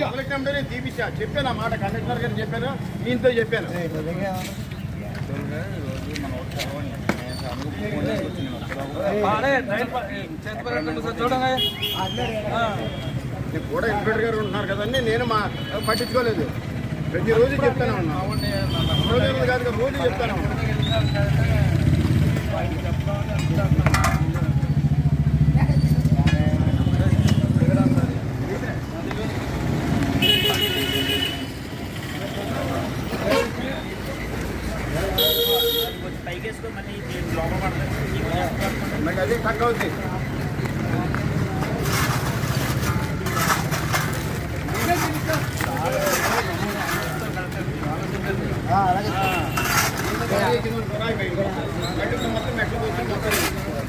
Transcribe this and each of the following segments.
Public number నేను తీపిచ్చా చెప్పాను. మాట కండక్టర్ గారు చెప్పాను దీంతో చెప్పాను నేను కూడా ఇన్స్పెక్టర్ గారు ఉంటున్నారు కదండి నేను మా పట్టించుకోలేదు ప్రతిరోజు చెప్తాను ఉన్నా రోజు రోజు కాదు కదా, రోజు చెప్తానే ఉన్నా నాకు అది తక్కువ అవుతుంది మొత్తం మెట్లు పోతుంది మొత్తం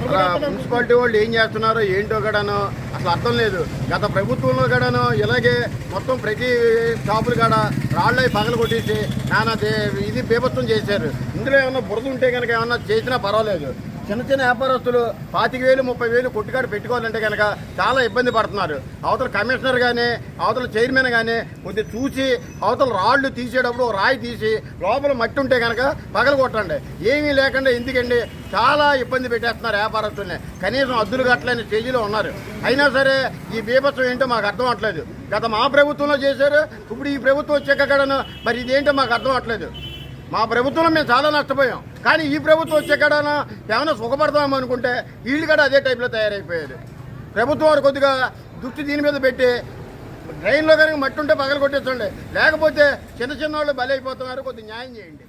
మున్సిపాలిటీ వాళ్ళు ఏం చేస్తున్నారో ఏంటో కూడాను అసలు అర్థం లేదు. గత ప్రభుత్వంలో కూడాను ఇలాగే మొత్తం ప్రతి షాపులు కాడ రాళ్ళై పగలు కొట్టేసి నానా ఇది బీభత్సం చేశారు. ఇందులో ఏమన్నా బురద ఉంటే కనుక ఏమన్నా చేసినా పర్వాలేదు. చిన్న చిన్న వ్యాపారస్తులు పాతిక వేలు ముప్పై వేలు కొట్టుకాడు పెట్టుకోవాలంటే కనుక చాలా ఇబ్బంది పడుతున్నారు. అవతల కమిషనర్ కానీ అవతల చైర్మన్ కానీ కొద్దిగా చూసి అవతల రాళ్ళు తీసేటప్పుడు రాయి తీసి లోపల మట్టి ఉంటే కనుక పగల కొట్టండి. ఏమీ లేకుండా ఎందుకండి? చాలా ఇబ్బంది పెట్టేస్తున్నారు వ్యాపారస్తుల్ని. కనీసం అద్దులు కట్టలేని స్టేజీలో ఉన్నారు. అయినా సరే ఈ బీభత్సం ఏంటో మాకు అర్థం అవట్లేదు గత మా ప్రభుత్వంలో చేశారు ఇప్పుడు ఈ ప్రభుత్వం వచ్చాక మరి ఇదేంటో మాకు అర్థం అవట్లేదు మా ప్రభుత్వంలో మేము చాలా నష్టపోయాం. కానీ ఈ ప్రభుత్వం వచ్చాక ఏమైనా సుఖపడదాం అనుకుంటే వీళ్ళు కూడా అదే టైప్లో తయారైపోయారు. ప్రభుత్వం వారు కొద్దిగా దృష్టి దీని మీద పెట్టి డ్రైన్లో కనుక మట్టి ఉంటే పగల కొట్టించండి లేకపోతే చిన్న చిన్న వాళ్ళు బలైపోతున్నారు అయిపోతున్నారు కొద్దిగా న్యాయం చేయండి.